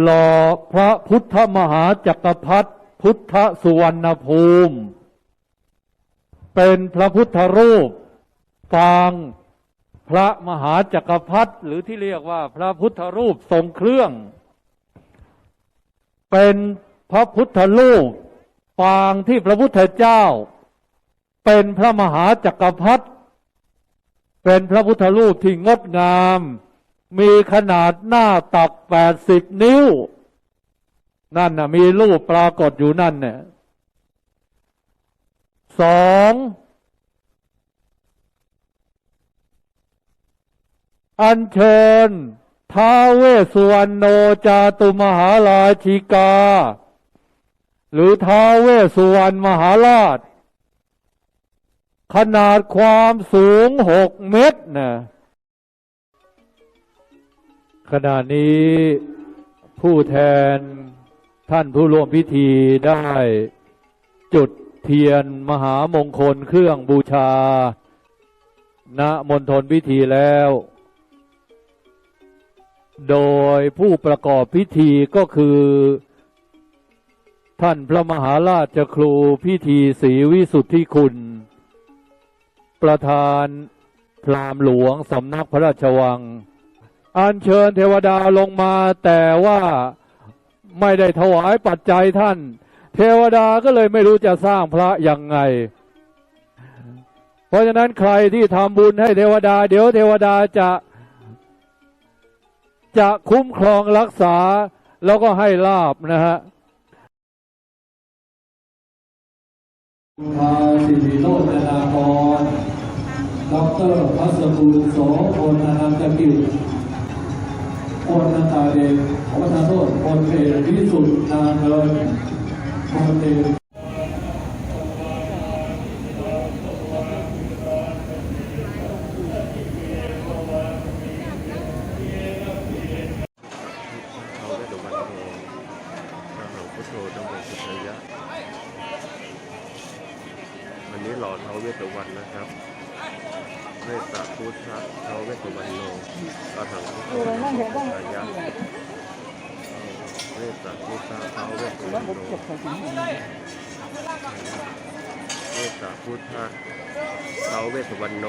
หล่อพระพุทธมหาจักรพรรดิพุทธสุวรรณภูมิ เป็นพระพุทธรูปปางพระมหาจักรพรรดิหรือที่เรียกว่าพระพุทธรูปทรงเครื่อง เป็นพระพุทธรูปปางที่พระพุทธเจ้า เป็นพระมหาจักรพรรดิเป็นพระพุทธรูปที่งดงาม มีขนาดหน้าตักแปดสิบนิ้ว นั่นนะมีรูปปรากฏอยู่นั่นเนี่ยสองอัญเชิญท้าเวสุวรรณโนจาตุมหาราชิกา หรือท้าเวสุวรรณมหาราช ขนาดความสูงหกเมตรน่ะ ขณะนี้ผู้แทนท่านผู้ร่วมพิธีได้จุดเทียนมหามงคลเครื่องบูชา ณมณฑลพิธีแล้ว โดยผู้ประกอบพิธีก็คือ ท่านพระมหาราชครูพิธีศรีวิสุทธิคุณ ประธานพราหมหลวงสำนักพระราชวัง อัญเชิญเทวดาลงมาแต่ว่าไม่ได้ถวายปัจจัยท่าน เทวดาก็เลยไม่รู้จะสร้างพระยังไง เพราะฉะนั้นใครที่ทำบุญให้เทวดา เดี๋ยวเทวดาจะ จะคุ้มครองรักษาแล้วก็ให้ลาบนะฮะพาสิริโรจนาพรดอกเตอรพัสบูรณ์โสพลอนันตกิจ พลนาตาเดชขอประทานโทษพลเอกวิสุทธิ์นาเงินพลเอกเขาได้ดวันโมพระหังพุทโธดำรงสุทยะวันนี้หล่อเท้าเวสสุวรรณนะครับ เวสสะพุทธะเท้าเวสสุวรรณโนกระหังพุทธดำรงสุทยะเวสสะพุทธะเท้าเวสสุวรรณโนเวสสะพุทธะเท้าเวสสุวรรณโน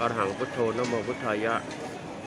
อรหังพุทโธนโมพุทธายะ